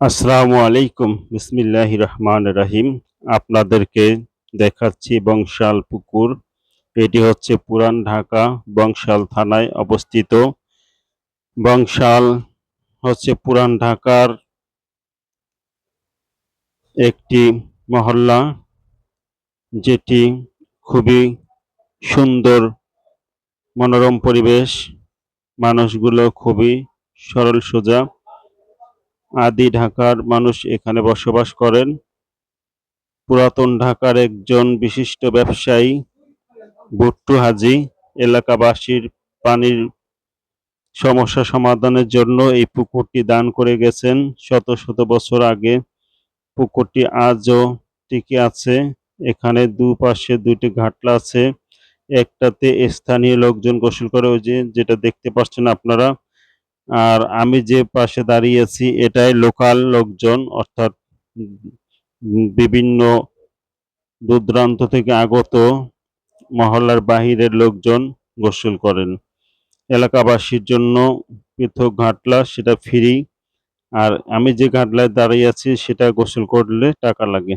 আসসালামু আলাইকুম। বিসমিল্লাহ রহমান রাহিম। আপনাদেরকে দেখাচ্ছি বংশাল পুকুর। এটি হচ্ছে পুরান ঢাকা বংশাল থানায় অবস্থিত। বংশাল হচ্ছে পুরান ঢাকার একটি মহল্লা, যেটি খুবই সুন্দর, মনোরম পরিবেশ। মানুষগুলো খুবই সরল সোজা। আদি ঢাকার মানুষ এখানে বসবাস করেন। পুরাতন ঢাকার একজন বিশিষ্ট ব্যবসায়ী বুট্টু হাজি, এলাকাবাসীর পানির সমস্যা সমাধানের জন্য এই পুকুরটি দান করে গেছেন। শত শত বছর আগে পুকুরটি আজও টিকে আছে। এখানে দুপাশে দুইটি ঘাটলা আছে। একটাতে স্থানীয় লোকজন গোসল করে, ওই যে যেটা দেখতে পাচ্ছেন আপনারা আর আমি যে পাশে দাঁড়িয়ে আছি, এটাই লোকাল লোকজন, অর্থাৎ বিভিন্ন দূরদূরান্ত থেকে আগত মহল্লার বাহিরের লোকজন গোসল করেন। এলাকাবাসীর জন্য পৃথক ঘাটলা, সেটা ফ্রি। আর আমি যে ঘাটলায় দাঁড়িয়ে আছি, সেটা গোসল করলে টাকা লাগে।